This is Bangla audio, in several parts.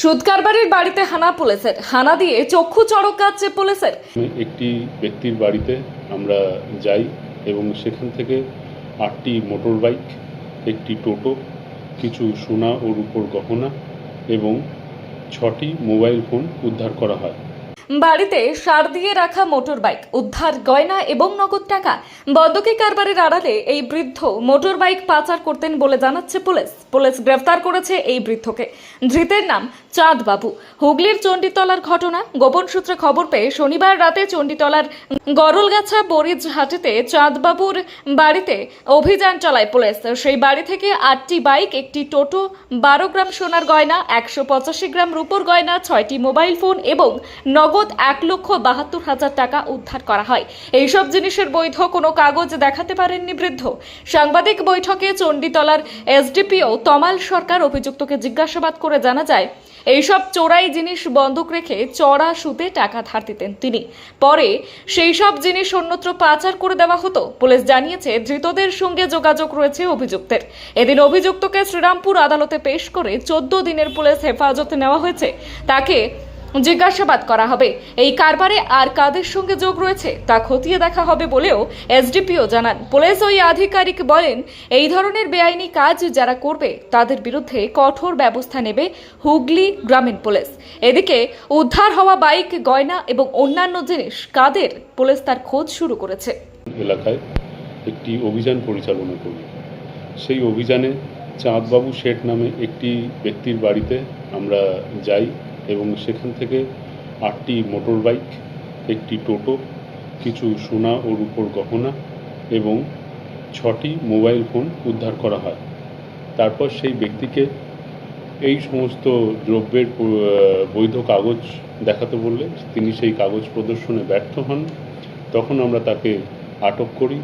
সুদ কারবারির বাড়িতে হানা পুলিশের। হানা দিয়ে চক্ষু চড়ক কাটছে পুলিশের। একটি ব্যক্তির বাড়িতে আমরা যাই এবং সেখান থেকে আটটি মোটর বাইক একটি টোটো, কিছু সোনা ও রূপোর গহনা এবং ছটি মোবাইল ফোন উদ্ধার করা হয়। বাড়িতে সার দিয়ে রাখা মোটর বাইক উদ্ধার গয়না এবং নগদ টাকা। বন্দুকি কারবারের আড়ালে এই বৃদ্ধ মোটর বাইক পাচার করতেন বলে জানাচ্ছে পুলিশ। পুলিশ গ্রেফতার করেছে এই বৃদ্ধকে। ধৃতের নাম চাঁদ বাবু হুগলির চণ্ডীতলার ঘটনা, গোপন সূত্রে খবর পেয়ে শনিবার রাতে চণ্ডীতলার গরলগাছা বরিজ হাটেতে চাঁদবাবুর বাড়িতে অভিযান চালায় পুলিশ। সেই বাড়ি থেকে আটটি বাইক, একটি টোটো, বারো গ্রাম সোনার গয়না, একশো পঁচাশি গ্রাম রূপোর গয়না, ছয়টি মোবাইল ফোন এবং নগদ এক লক্ষ বাহাত্তর হাজার টাকা উদ্ধার করা হয়। এইসব জিনিসের বৈধ কোনো কাগজ দেখাতে পারেননি বৃদ্ধ। সাংবাদিক বৈঠকে চণ্ডীতলার এসডিপিও তমাল সরকার অভিযুক্তকে জিজ্ঞাসাবাদ করে জানা যায়, এইসব চোরাই জিনিস বন্ধক রেখে চড়া সুদে টাকা ধার দিতেন তিনি। পরে সেই সব জিনিস অন্যত্র পাচার করে দেওয়া হতো। পুলিশ জানিয়েছে, ধৃতদের সঙ্গে যোগাযোগ রয়েছে অভিযুক্তের। এদিন অভিযুক্তকে শ্রীরামপুর আদালতে পেশ করে চোদ্দ দিনের পুলিশ হেফাজতে নেওয়া হয়েছে। তাকে জিজ্ঞাসাবাদ করা হবে। এই কারবারে আর কাদের সঙ্গে যোগ রয়েছে তা খতিয়ে দেখা হবে বলেও এসডিপিও জানান। পুলিশ ওই আধিকারিক বলেন, এই ধরনের বেআইনি কাজ যারা করবে তাদের বিরুদ্ধে কঠোর ব্যবস্থা নেবে হুগলি গ্রামীণ পুলিশ। এদিকে উদ্ধার হওয়া বাইক, গয়না এবং অন্যান্য জিনিস কাদের? পুলিশ তার খোঁজ শুরু করেছে। এলাকায় একটি অভিযান পরিচালনা করি। সেই অভিযানে চাঁদবাবু শেঠ নামে একটি ব্যক্তির বাড়িতে আমরা যাই। এবং সেখান থেকে আটটি মোটর বাইক একটি টোটো, কিছু সোনা ও রূপোর গহনা এবং ছটি মোবাইল ফোন উদ্ধার করা হয়। তারপর সেই ব্যক্তিকে এই সমস্ত দ্রব্যের বৈধ কাগজ দেখাতে বললে তিনি সেই কাগজ প্রদর্শনে ব্যর্থ হন। তখন আমরা তাকে আটক করি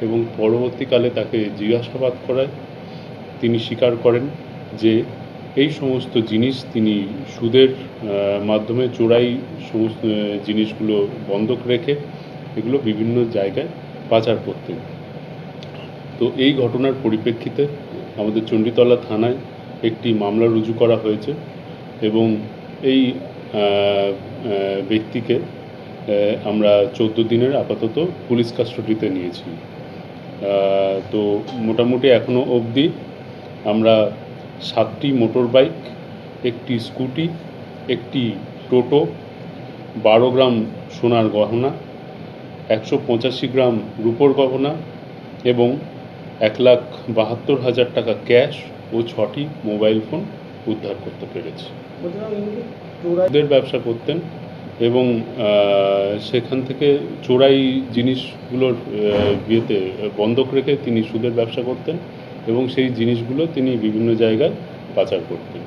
এবং পরবর্তীকালে তাকে জিজ্ঞাসাবাদ করায়। তিনি স্বীকার করেন যে এই সমস্ত জিনিস তিনি সুদের মাধ্যমে চোরাই সমস্ত জিনিসগুলো বন্ধক রেখে এগুলো বিভিন্ন জায়গায় পাচার করতেন। তো এই ঘটনার পরিপ্রেক্ষিতে আমাদের চণ্ডীতলা থানায় একটি মামলা রুজু করা হয়েছে এবং এই ব্যক্তিকে আমরা চোদ্দ দিনের আপাতত পুলিশ কাস্টডিতে নিয়েছি। তো মোটামুটি এখনও অবধি আমরা সাতটি মোটর বাইক একটি স্কুটি, একটি টোটো, বারো গ্রাম সোনার গহনা, একশো পঁচাশি গ্রাম রূপোর গহনা এবং এক লাখ বাহাত্তর হাজার টাকা ক্যাশ ও ছটি মোবাইল ফোন উদ্ধার করতে পেরেছি। সুদের ব্যবসা করতেন এবং সেখান থেকে চোরাই জিনিসগুলোর বিয়েতে বন্ধক রেখে তিনি সুদের ব্যবসা করতেন। এবং সেই জিনিসগুলো তিনি বিভিন্ন জায়গায় পাচার করতেন।